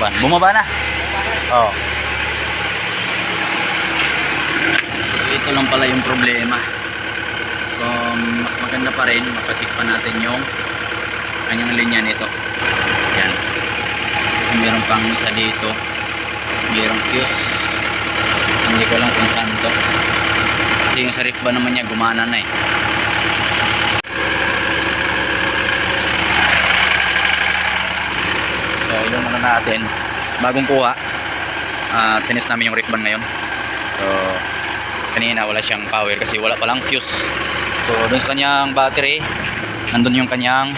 Marikban. Bumaba na. Oo. So, ito lang pala yung problema. So, mas maganda pa rin, mapacheck pa natin yung kanyang linya nito. Yan. Kasi meron pang isa dito. Merong fuse. Hindi ko alam kung saan to. Kasi yung sa Rikban naman niya, gumana na eh. Yung ano natin, bagong kuha. Ah, tinis namin yung Rickban ngayon. So, kanina wala siyang power kasi wala palang fuse. So, dun sa kanyang battery, nandun yung kanyang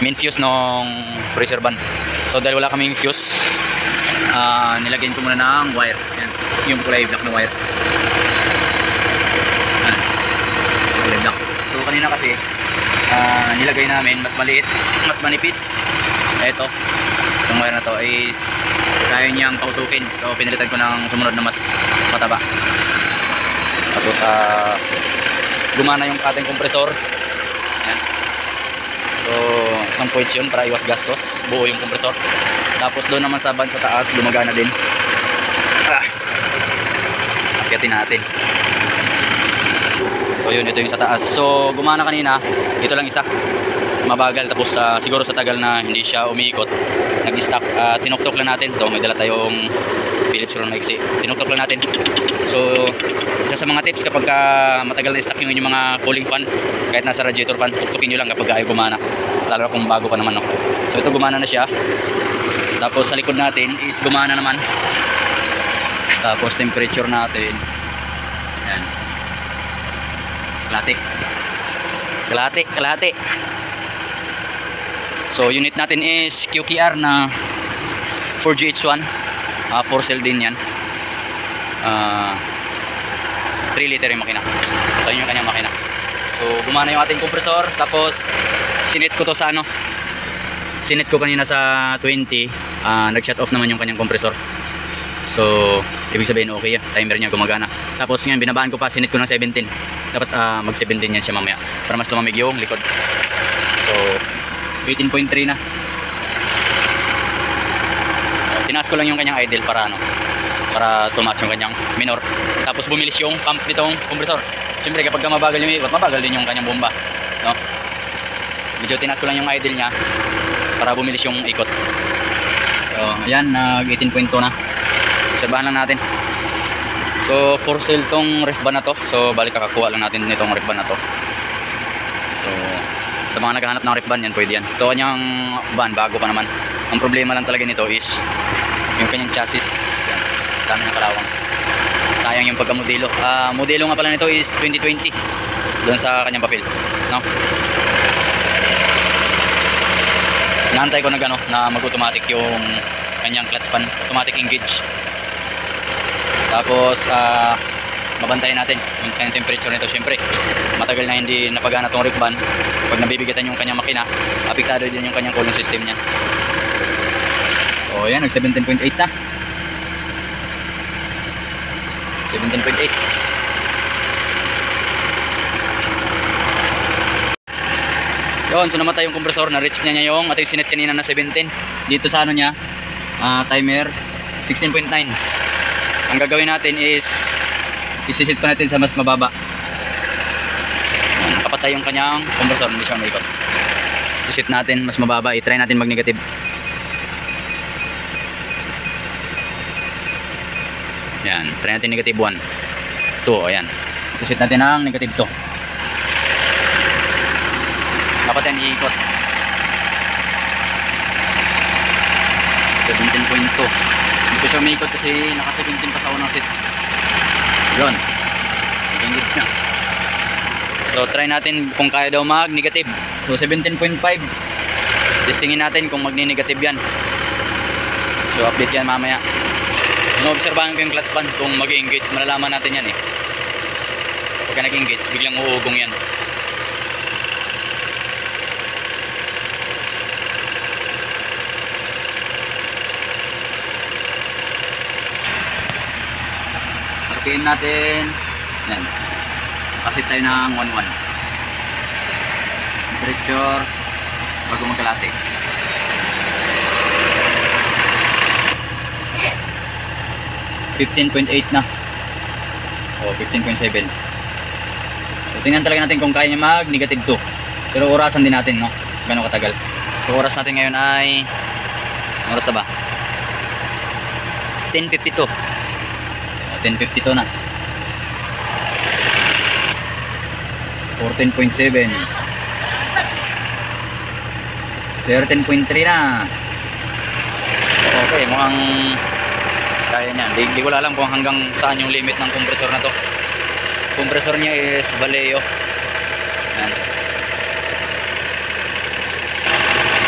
main fuse ng pressure band. So, dahil wala kaming fuse, ah, nilagyan ko muna ng wire. Yan, yung kulay black na wire. Yan, kulay. So, kanina kasi, ah, nilagay namin mas maliit, mas manipis. Ito, yung wire na to is kaya niyang pausukin. So pinalitan ko ng sumunod na mas mataba. Tapos ah gumana yung ating kompresor. Yan. So isang points yun para iwas gastos. Buo yung kompresor. Tapos doon naman sa band sa taas gumagana din. Ah. Akyatin natin. So yun, ito yung sa taas. So gumana kanina. Ito lang isa mabagal tapos ah, siguro sa tagal na hindi siya umiikot nag-stop uh, tinuktok lang natin. To may dala tayong Philips Ron Maiksi. Tinuktok lang natin. So isa sa mga tips kapag ka matagal na stock yung inyong mga cooling fan kahit nasa radiator fan tuktukin nyo lang kapag ayaw gumana. Lalo kung bago pa naman no? so ito gumana na siya. Tapos sa likod natin is gumana naman. Tapos temperature natin. Yan kalate kalate kalate So unit natin is QKR na 4GH1 uh, 4 cell din yan. Uh, 3 liter yung makina. So yun yung kanyang makina. So gumana yung ating compressor. Tapos sinet ko to sa ano? Sinet ko kanina sa 20 uh, nag shut off naman yung kanyang compressor. So ibig sabihin okay yan. Timer niya gumagana. Tapos ngayon binabaan ko pa. Sinet ko ng 17 dapat uh, mag 17 yan siya mamaya. Para mas lumamig yung likod. So 18.3 na. Tinaas ko lang yung kanyang idle para ano para tumaas yung kanyang minor. Tapos bumilis yung pump nitong compressor. Siyempre kapag ka mabagal yung ikot mabagal din yung kanyang bomba no? medyo tinaas ko lang yung idle nya para bumilis yung ikot so ayan nag 18.2 na. Obserbahan lang natin. So for sale tong ref ban na to. So balik kakakuha lang natin nitong ref ban na to. So sa mga naghahanap ng ref ban yan pwede yan. So kanyang van bago pa naman. Ang problema lang talaga nito is yung kanyang chassis. Yan dami ng kalawang. Sayang yung pagkamodelo. Ah modelo nga pala nito is 2020 doon sa kanyang papel no? Naantay ko na gano na mag automatic yung kanyang clutch pan automatic engage. Tapos ah mabantayan natin yung temperature nito syempre matagal na hindi napagana tong ban pag nabibigatan yung kanyang makina apektado din yung kanyang cooling system niya. O yan nag 17.8 na. 17.8 yun so namatay yung compressor na reach niya niya yung ating sinet kanina na 17 dito sa ano niya ah, timer 16.9 ang gagawin natin is isisit pa natin sa mas mababa Nakapatay yung kanyang compressor hindi siya maikot isit natin mas mababa. I-try natin mag negative yan. Try natin negative 1 2 ayan isit natin ang negative 2 dapat yan iikot. 17.2 hindi siya maikot kasi naka 17 pa sa unang set yun. Engage na so try natin kung kaya daw mag negative. So 17.5 testingin natin kung magni negative yan. So update yan mamaya. Inoobserbahan ko yung clutch pan kung mag engage malalaman natin yan eh. Pagka nag engage biglang uugong yan. RPM natin. Yan kasi tayo na ng 1-1. Temperature bago magkalate. Fifteen na. O, 15.7. So, tingnan talaga natin kung kaya niya mag negative 2. Pero orasan din natin, no? Gano'ng katagal. So, oras natin ngayon ay... Oras na ba? 10.52. 10.52 na. 14.7. 13.3 na. Okay, mukhang kaya niya. Di, di ko alam kung hanggang saan yung limit ng compressor na to. Compressor niya is Vallejo. Yan.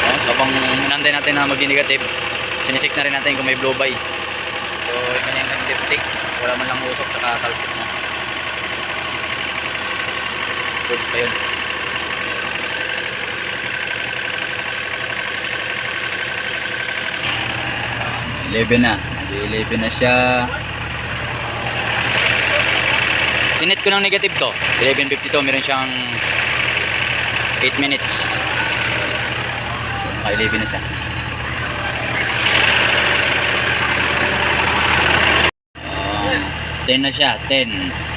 Oh, habang nantay natin na maging negative, sinecheck na rin natin kung may blow by. So, yung kanyang wala man lang usok sa kakalpit na. Good pa yun. Eleven na. Nag-11 na siya. Sinet ko ng negative to. 11.52. Meron siyang 8 minutes. Naka-11 na siya. Oh, 10 na siya. 10.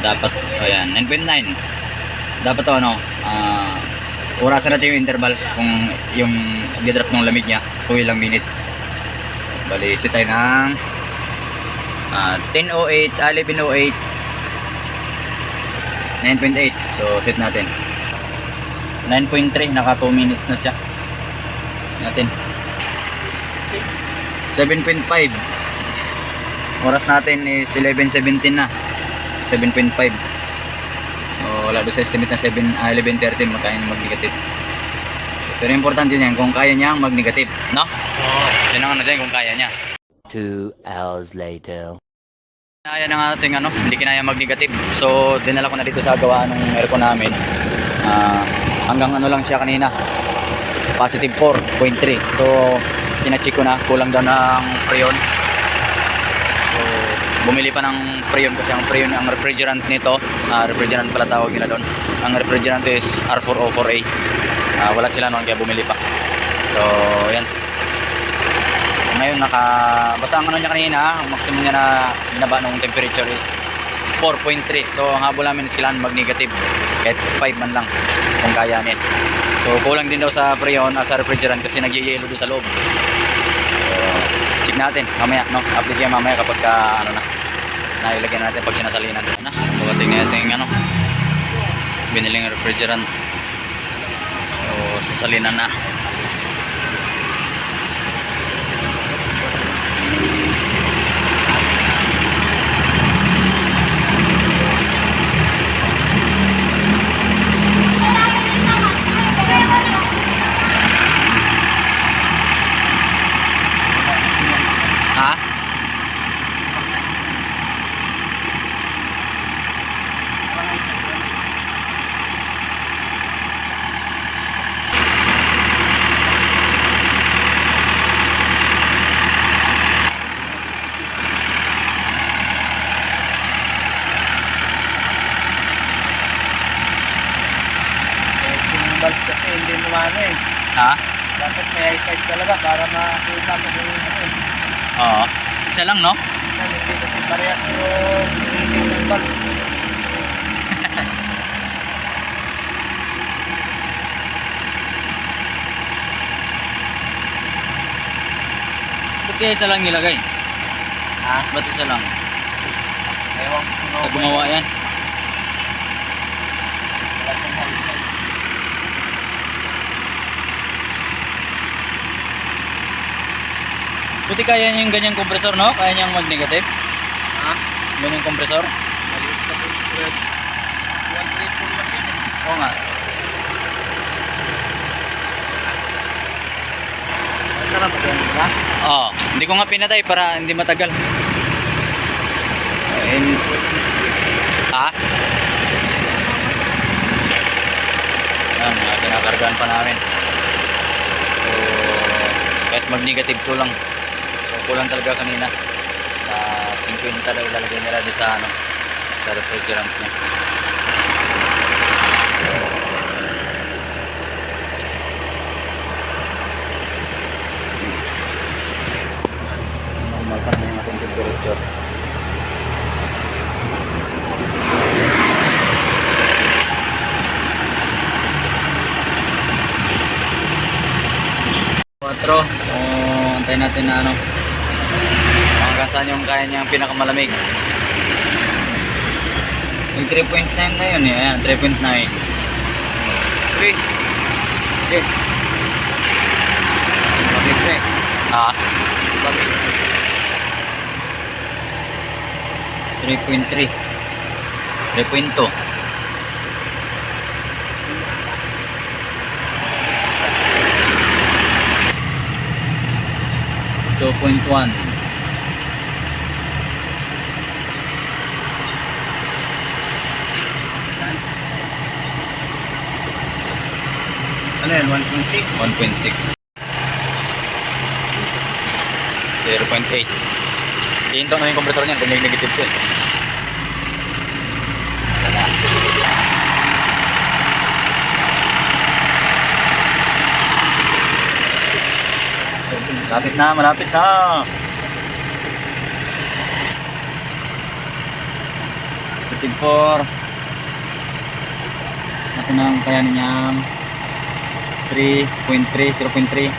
Dapat, ayan, 9.9. Dapat to ano, ah, orasan natin yung interval kung yung nagdrop ng lamig niya kung ilang minutes. Bali, set tayo ng ah, 10.08, ah, 11.08, 9.8. So, set natin. 9.3, naka 2 minutes na siya. Natin. 7.5. Oras natin is 11.17 na. 7.5. So, wala doon sa estimate na 7, ah, 11.30 magkaya niya mag-negative. Pero importante niyan kung kaya niyang mag-negative, no? Oo. Yan ang ano dyan kung kaya niya. Two hours later. Kaya na nga natin ano, hindi kinaya mag-negative. So, dinala ko na dito sa gawaan ng aircon namin. Ah, hanggang ano lang siya kanina. Positive 4.3. So, kinacheck ko na, kulang daw ng freon. Bumili pa ng freon kasi ang freon, ang refrigerant nito, ah, refrigerant pala tawag nila doon. Ang refrigerant is R4O4A. Ah, wala sila noon kaya bumili pa. So, yan. Ngayon naka basta ang ano niya kanina, ang maximum niya na binaba nung temperature is 4.3. So ang habol namin is kailangan mag-negative kahit 5 man lang kung kayanin. So kulang din daw sa freon at sa refrigerant kasi nagyayelo doon sa loob. Check natin mamaya no. Update yan mamaya kapag ka ano na nailagyan natin pag sinasalinan. Ano na? So tingnan natin yung ano biniling refrigerant. So sasalinan na. Ha? Yung bulb kasi hindi mo ano eh. Ha? Eyesight talaga para makita mo kung ano. Oo. Isa lang no? Yan, Hindi kasi parehas yung bulb. Ba't kaya isa lang nilagay? Ha? Ba't isa lang? Ewan ko Sa gumawa yan? Wala siyang Buti kaya niya yung ganyang kompresor no? Kaya niyang mag-negative? Ha? Ganyang yun eh. Oo nga. Masarap yan, di ba? Oo. Hindi ko nga pinatay para hindi matagal. And, ha? Yan, uh, kinakargaan pa namin. So, kahit mag-negative ko lang. So, kulang talaga kanina. Na uh, 50 daw ilalagay nila doon sa ano, sa refrigerant niya. Normal pa na yung ating temperature. Cuatro, o so, antayin natin na ano, Hanggang saan yung kaya niyang pinakamalamig. Yung 3.9 na yun eh. Ayan, 3.9. 3. Okay. Bakit pre? Ah, Bakit? 3.3. 3.2. Two point one. Ano yan? 1.6? 1.6 0.8 Iinto na yung kompresor niyan kung may negative ko Malapit na, malapit na. Fitting for Ito na ang kayanin niya 3.3, 0.3 0.2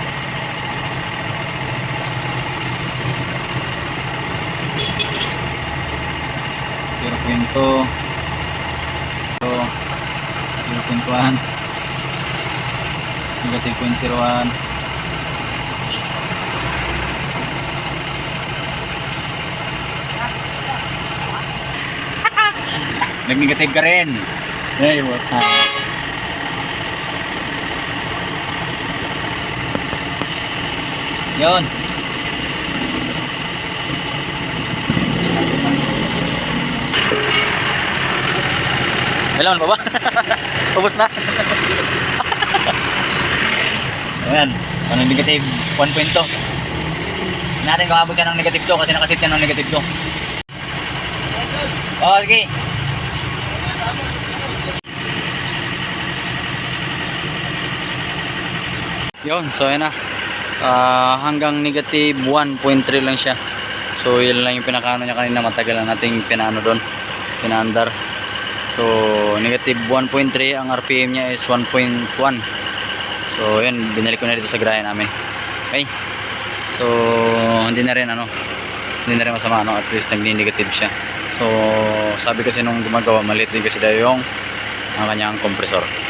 0.1 0.01 Nag-negative ka rin. Hey, what? Yun. Kailangan pa ba? Ubus na. Ayan. Ano negative 1.2. Natin kung abot siya ng negative 2 kasi nakasit yan ng negative 2. Oh, Yun, so yun na. Ah, hanggang negative 1.3 lang siya. So yun lang yung pinakaano niya kanina matagal na nating pinaano doon. Pinaandar. So negative 1.3 ang RPM niya is 1.1. So yun, binalik ko na dito sa garahe namin. Okay. So hindi na rin ano, hindi na rin masama ano, at least nagni-negative siya. So sabi kasi nung gumagawa, maliit din kasi daw yung ang kanyang kompresor.